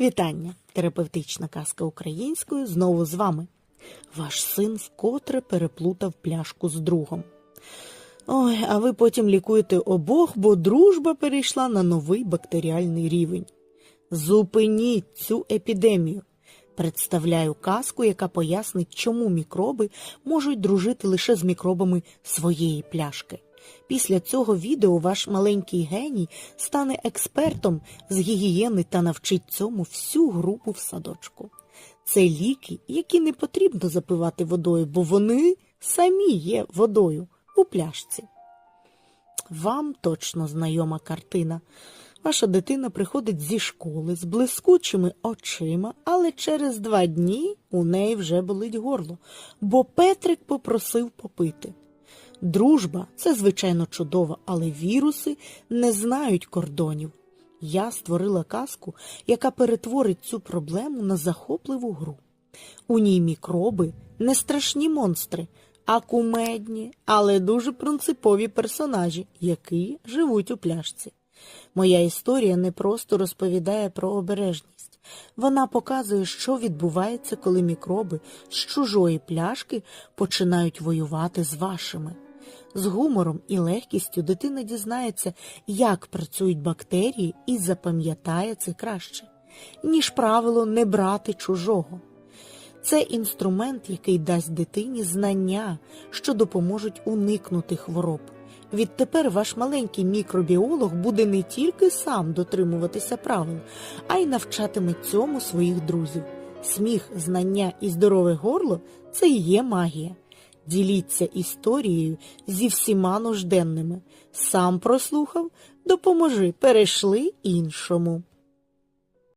Вітання! Терапевтична казка українською знову з вами. Ваш син вкотре переплутав пляшку з другом. Ой, а ви потім лікуєте обох, бо дружба перейшла на новий бактеріальний рівень. Зупиніть цю епідемію. Представляю казку, яка пояснить, чому мікроби можуть дружити лише з мікробами своєї пляшки. Після цього відео ваш маленький геній стане експертом з гігієни та навчить цьому всю групу в садочку. Це ліки, які не потрібно запивати водою, бо вони самі є водою у пляшці. Вам точно знайома картина. Ваша дитина приходить зі школи з блискучими очима, але через два дні у неї вже болить горло, бо Петрик попросив попити. Дружба це звичайно чудово, але віруси не знають кордонів. Я створила казку, яка перетворить цю проблему на захопливу гру. У ній мікроби не страшні монстри, а кумедні, але дуже принципові персонажі, які живуть у пляшці. Моя історія не просто розповідає про обережність. Вона показує, що відбувається, коли мікроби з чужої пляшки починають воювати з вашими. З гумором і легкістю дитина дізнається, як працюють бактерії, і запам'ятає це краще, ніж правило не брати чужого. Це інструмент, який дасть дитині знання, що допоможуть уникнути хвороб. Відтепер ваш маленький мікробіолог буде не тільки сам дотримуватися правил, а й навчатиме цьому своїх друзів. Сміх, знання і здорове горло це і є магія. Діліться історією зі всіма нужденними. Сам прослухав, допоможи, перейшли іншому.